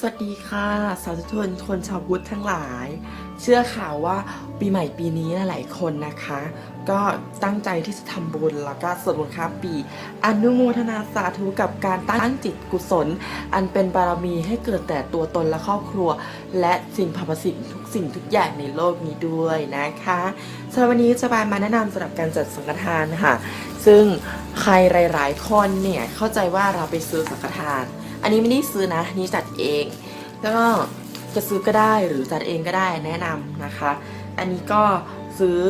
สวัสดีค่ะ สาธุชนคนชาวพุทธทั้งหลาย เชื่อข่าวว่าปีใหม่ปีนี้หลายคนนะคะ ก็ตั้งใจที่จะทำบุญแล้วก็สวดมนต์ข้ามปี อนุโมทนาสาธุกับการตั้งจิตกุศล อันเป็นบารมีให้เกิดแต่ตัวตนและครอบครัว และสิ่งพรรพสิ่งทุกสิ่งทุกอย่างในโลกนี้ด้วยนะคะสำหรับวันนี้จะมาแนะนำสำหรับการจัดสังฆทานค่ะ ซึ่งใครหลาย ๆ คนเนี่ยเข้าใจว่าเราไปซื้อสังฆทาน อันนี้ไม่ได้ซื้อนะนี่จัดเองแล้วก็จะซื้อก็ได้หรือจัดเองก็ได้แนะนำนะคะ อันนี้ก็ซื้อ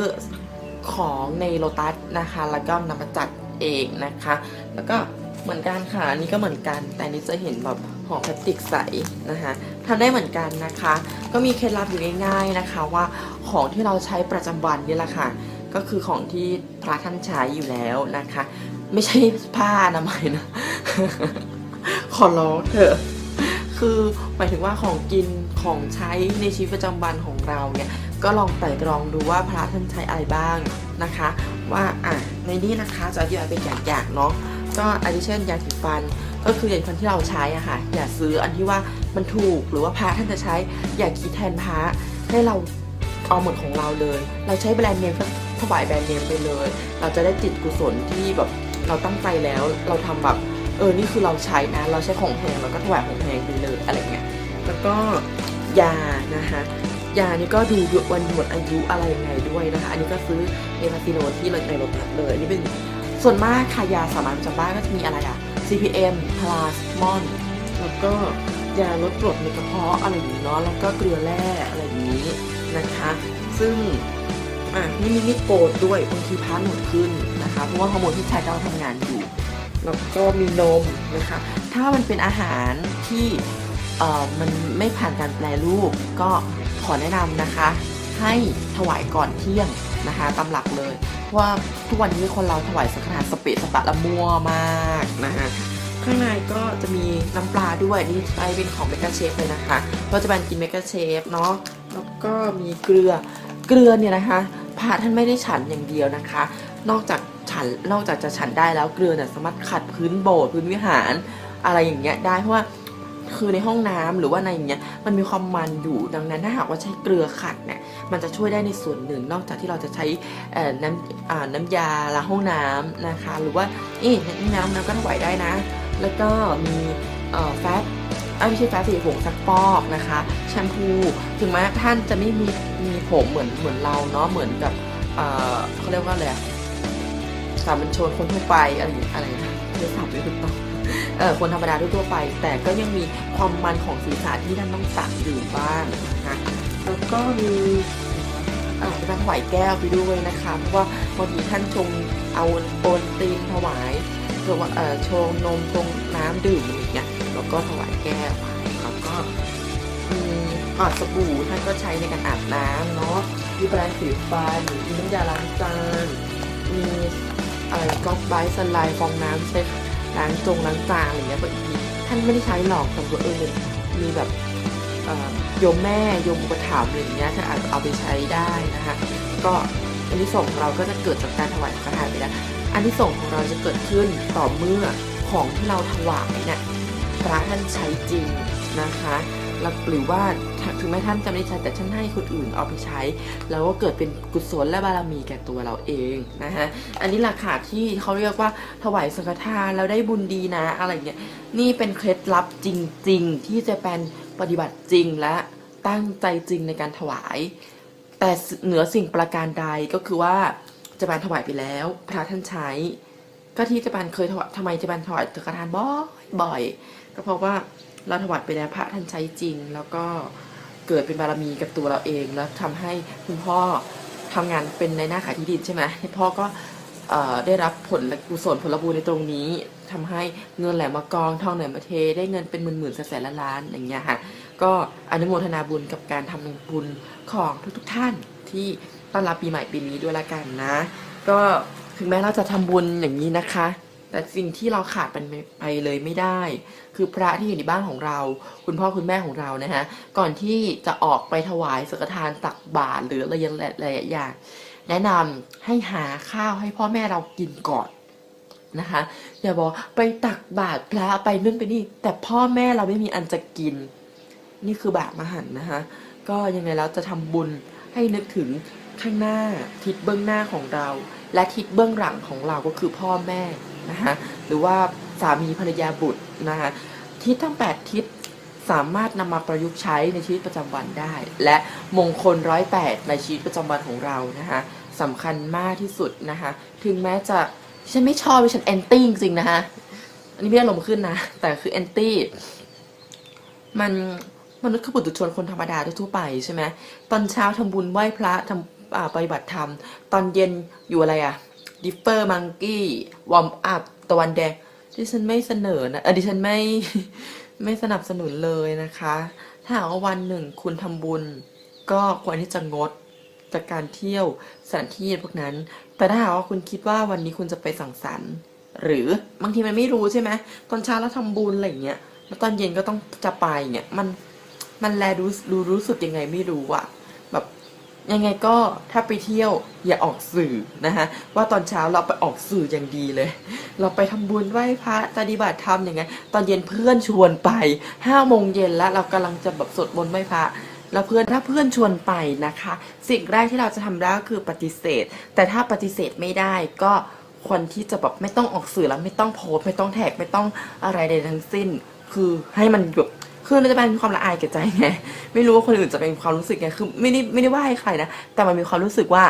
ของในโลตัสนะคะ แล้วก็นำมาจัดเองนะคะ แล้วก็เหมือนกันค่ะอันนี้ก็เหมือนกัน แต่อันนี้จะเห็นแบบห่อพลาสติกใสนะคะทำได้เหมือนกันนะคะ ก็มีเคล็ดลับอยู่ง่าย ๆนะคะ ว่าของที่เราใช้ประจำวันนี่แหละค่ะ ก็คือของที่พระท่านใช้อยู่แล้วนะคะ ไม่ใช่ผ้าอนามัยนะ ขอร้องเถอะคือหมายถึงว่าของกินของใช้ในชีวิตประจำวันของเราเนี่ยก็ลองไต่ตรองดูว่าพระท่านใช้อะไรบ้างนะคะ ว่าอะในนี้นะคะจะอธิบายเป็นอย่างๆเนาะก็อันนี้เช่นยาสีฟันก็คืออย่างฟันที่เราใช้อะค่ะอย่าซื้ออันที่ว่ามันถูกหรือว่าพระท่านจะใช้อย่าคิดแทนพระให้เราเอาหมดของเราเลย เราใช้แบรนด์เนมก็ถวายแบรนด์เนมไปเลย เราจะได้จิตกุศลที่แบบเราตั้งใจแล้วเราทำแบบ เออนี่คือเราใช้นะ เราใช้ของแพงเราก็ถวายของแพงไปเลยอะไรเงี้ยแล้วก็ยานะคะยานี่ก็ดูวันหมดอายุอะไรยังไงด้วยนะคะ อันนี้ก็ซื้อเอพาซิโนที่ในโรงพยาบเลย อันนี้เป็นส่วนมากค่ะยาสามัญประจำบ้านก็จะมีอะไรอะ CPM พลาสมอนแล้วก็ยาลดกรดในกระเพาะอะไรอย่างนี้เนาะแล้วก็เกลือแร่อะไรอย่างนี้นะคะ ซึ่งอะนี่มีมิดโกดด้วยบางทีพาหนุนขึ้นนะคะ เพราะว่าฮอร์โมนที่ใช้กำลังทำงานอยู่ แล้วก็มีนมนะคะ ถ้ามันเป็นอาหารที่มันไม่ผ่านการแปรรูป ก็ขอแนะนำนะคะ ให้ถวายก่อนเที่ยงนะคะตามหลักเลยเพราะว่าทุกวันนี้คนเราถวายสังฆทานสเปะสปะละมัวมากนะคะข้างในก็จะมีน้ำปลาด้วยนี่ใช้เป็นของเมกาเชฟเลยนะคะเราจะเป็นกินเมกาเชฟเนาะแล้วก็มีเกลือเกลือเนี่ยนะคะพระท่านไม่ได้ฉันอย่างเดียวนะคะ นอกจาก ฉันนอกจากจะฉันได้แล้วเกลือเนี่ยสามารถขัดพื้นโบสถ์พื้นวิหาร อะไรอย่างเงี้ยได้เพราะว่าคือในห้องน้ำหรือว่าในอย่างเงี้ยมันมีความมันอยู่ดังนั้นถ้าหากว่าใช้เกลือขัดเนี่ยมันจะช่วยได้ในส่วนหนึ่ง นอกจากที่เราจะใช้น้ำน้ำยาล้างห้องน้ำนะคะ หรือว่าเอ๊ะน้ำน้ำก็ถวายได้นะ แล้วก็มีแฟตไม่ใช่แฟตสีผงซักฟอกนะคะแชมพูถึงแม้ท่านจะไม่มีมีผมเหมือนเหมือนเราเนาะเหมือนกับเอ่อเขาเรียกว่าอะไรอะ สามัญชนคนทั่วไปอะไรอย่างอะไรนะเรียกศัพท์ไม่ถูกต้องเออคนธรรมดาทั่วไป แต่ก็ยังมีความมันของศีรษะที่ท่านต้องตักดื่มบ้างนะคะแล้วก็มีอ่อการถวายแก้วไปด้วยนะคะเพราะว่าบางทีท่านชงเอาโอนตีนถวายหรือว่าเอ่อชงนมชงน้ำดื่มอะไรอย่างเงี้ยแล้วก็ถวายแก้วแล้วก็มีอ่าสบู่ท่านก็ใช้ในการอาบน้ำเนาะมีแปรงสีฟันมีน้ำยาล้างจานมี อะไรก๊อกไบต์สไลด์ฟองน้ำเช็ดล้างจงล้างจานอะไรเงี้ยบางทีท่านไม่ได้ใช้หรอกแต่ว่าเออมีแบบโยมแม่โยมอุปถัมภ์อะไรเงี้ยท่านอาจจะเอาไปใช้ได้นะคะ ก็อันที่ส่งเราก็จะเกิดจากการถวายสังฆทานไปแล้วอันที่ส่งของเราจะเกิดขึ้นต่อเมื่อของที่เราถวายเนี่ยพระท่านใช้จริงนะคะ หรือว่าถึงแม้ท่านจะไม่ใช้แต่ท่านให้คนอื่นเอาไปใช้ แล้วก็เกิดเป็นกุศลและบารมีแก่ตัวเราเองนะฮะอันนี้ราคาที่เขาเรียกว่าถวายสังฆทานแล้วได้บุญดีนะ อะไรเงี้ยนี่เป็นเคล็ดลับจริง ๆ ที่จะเป็นปฏิบัติจริงและตั้งใจจริงในการถวาย แต่เหนือสิ่งประการใดก็คือว่าจะบานถวายไปแล้ว พระท่านใช้ ก็ที่จะบานเคยถวายทำไมจะบานถวายสังฆทานบ่อยบ่อยก็เพราะว่า เราถวายไปแล้วพระท่านใช้จริง แล้วก็เกิดเป็นบารมีกับตัวเราเอง แล้วทำให้คุณพ่อทำงานเป็นในหน้าขายที่ดินใช่ไหมให้พ่อก็ได้รับผลกุศลผลบุญในตรงนี้ทำให้เงินไหลมากองทองไหลมาเท ได้เงินเป็นหมื่นๆแสนๆล้านอย่างเงี้ยค่ะก็อนุโมทนาบุญกับการทำบุญของทุกๆท่านที่ต้อนรับปีใหม่ปีนี้ด้วยละกันนะ ก็ถึงแม้เราจะทำบุญอย่างนี้นะคะ แต่สิ่งที่เราขาดไปเลยไม่ได้ คือพระที่อยู่ในบ้านของเรา คุณพ่อคุณแม่ของเรานะฮะก่อนที่จะออกไปถวายสังฆทานตักบาตรหรืออะไรอย่างหลายอย่างแนะนำให้หาข้าวให้พ่อแม่เรากินก่อนนะคะอย่าบอกไปตักบาตรพระไปนู่นไปนี่ แต่พ่อแม่เราไม่มีอันจะกิน นี่คือบาปมหันนะคะก็ยังไงแล้วจะทำบุญให้นึกถึงข้างหน้าทิศเบื้องหน้าของเรา และทิศเบื้องหลังของเราก็คือพ่อแม่ นะคะหรือว่าสามีภรรยาบุตรนะคะทิศทั้ง 8 ทิศสามารถนำมาประยุกต์ใช้ในชีวิตประจำวันได้ และมงคลร้อยแปดในชีวิตประจำวันของเรานะคะสำคัญมากที่สุดนะคะถึงแม้จะฉันไม่ชอบฉันแอนตี้จริงๆนะคะอันนี้ไม่ได้ลมณ์ขึ้นนะ แต่คือแอนตี้มันมนุษย์คือปุถุชนคนธรรมดาทั่วไปใช่ไหมตอนเช้าทำบุญไหว้พระทำปฏิบัติธรรม ตอนเย็นอยู่อะไรอะ ดิฟเฟอร์มังกี้วอร์มอัพตะวันแดงดิฉันไม่เสนอนะเออดิฉันไม่ไม่สนับสนุนเลยนะคะ ถ้าหากว่าวันหนึ่งคุณทำบุญ ก็ควรที่จะงดจากการเที่ยวสถานที่พวกนั้น แต่ถ้าหากว่าคุณคิดว่าวันนี้คุณจะไปสังสรรค์หรือบางทีมันไม่รู้ใช่ไหมตอนเช้าเราทำบุญอะไรเงี้ยแล้วตอนเย็นก็ต้องจะไปเนี่ยมันมันแลดูรู้รู้สึกยังไงไม่รู้อะ ยังไงก็ถ้าไปเที่ยวอย่าออกสื่อนะคะว่าตอนเช้าเราไปออกสื่ออย่างดีเลย เราไปทำบุญไหว้พระปฏิบัติธรรมอย่างไงตอนเย็นเพื่อนชวนไปห้าโมงเย็นแล้วเรากำลังจะแบบสวดมนต์ไหว้พระแล้วเพื่อนถ้าเพื่อนชวนไปนะคะ สิ่งแรกที่เราจะทำได้ก็คือปฏิเสธ แต่ถ้าปฏิเสธไม่ได้ก็ควรที่จะแบบไม่ต้องออกสื่อแล้วไม่ต้องโพสไม่ต้องแท็กไม่ต้องอะไรใดทั้งสิ้น คือให้มันแบบ คือมันจะเป็นความละอายแก่ใจไงไม่รู้ว่าคนอื่นจะเป็นความรู้สึกไงคือไม่ได้ไม่ได้ว่าให้ใครนะแต่มันมีความรู้สึกว่า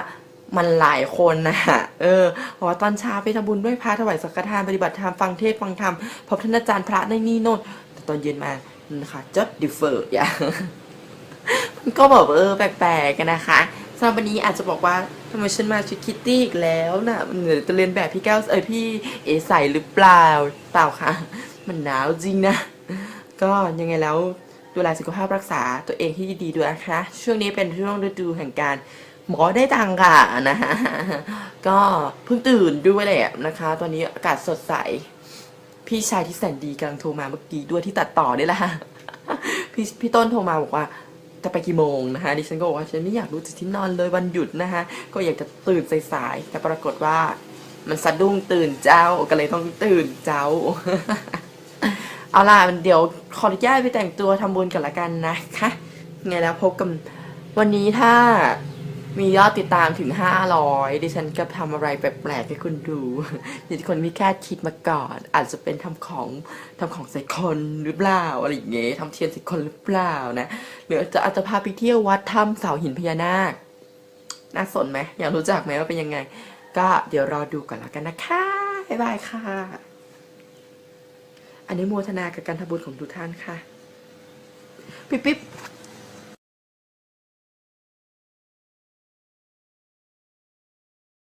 มันหลายคนนะเออเพราะว่าตอนเช้าไปทำบุญด้วยพระถวายสังฆทานปฏิบัติธรรมฟังเทศฟังธรรมพบท่านอาจารย์พระในนี่โน่นแต่ตอนเย็นมานะคะจดดิเฟอร์อย่ามันก็แบบเออแปลกๆกันนะคะสำหรับวันนี้อาจจะบอกว่าทำไมฉันมาชุดคิตตี้อีกแล้วนะ่ะมันเหมือจะเรียนแบบพี่แก้วเออพี่เอใส่หรือเปล่าเปล่าค่ะ มันหนาวจริงนะ ก็ยังไงแล้วดูแลสุขภาพรักษาตัวเองที่ดีด้วยนะคะ ช่วงนี้เป็นช่วงฤดูแห่งการหมอได้ตังค่ะนะฮะก็เพิ่งตื่นด้วยแหละนะคะ ตอนนี้อากาศสดใส พี่ชายที่แสนดีกำลังโทรมาเมื่อกี้ด้วยที่ตัดต่อนี่แหละพี่พี่ต้นโทรมาบอกว่าจะไปกี่โมงนะคะดิฉันก็บอกว่าฉันไม่อยากรู้จุดที่นอนเลยวันหยุดนะคะก็อยากจะตื่นสายๆแต่ปรากฏว่า มันสะดุ้งตื่นเจ้าก็เลยต้องตื่นเจ้า เอาล่ะเดี๋ยวขออนุญาตไปแต่งตัวทำบุญกันละกันนะคะไงแล้วพบกันวันนี้ถ้ามียอดติดตามถึง 500 ดิฉันก็ทำอะไรแปลกๆให้คุณดูที่คนไม่คาดคิดมาก่อน อาจจะเป็นทำของทำของใส่คนหรือเปล่าอะไรอย่างเงี้ยทำเทียนใส่คนหรือเปล่านะหรือจะอาจจะพาไปเที่ยววัดถ้ำเสาหินพญานาค น่าสนไหมอยากรู้จักไหมว่าเป็นยังไง ก็เดี๋ยวรอดูก่อนละกันนะคะ บ๊ายบายค่ะ อันนี้โมทนากับการทำบุญของทุกท่านค่ะ ปิ๊บปิ๊บ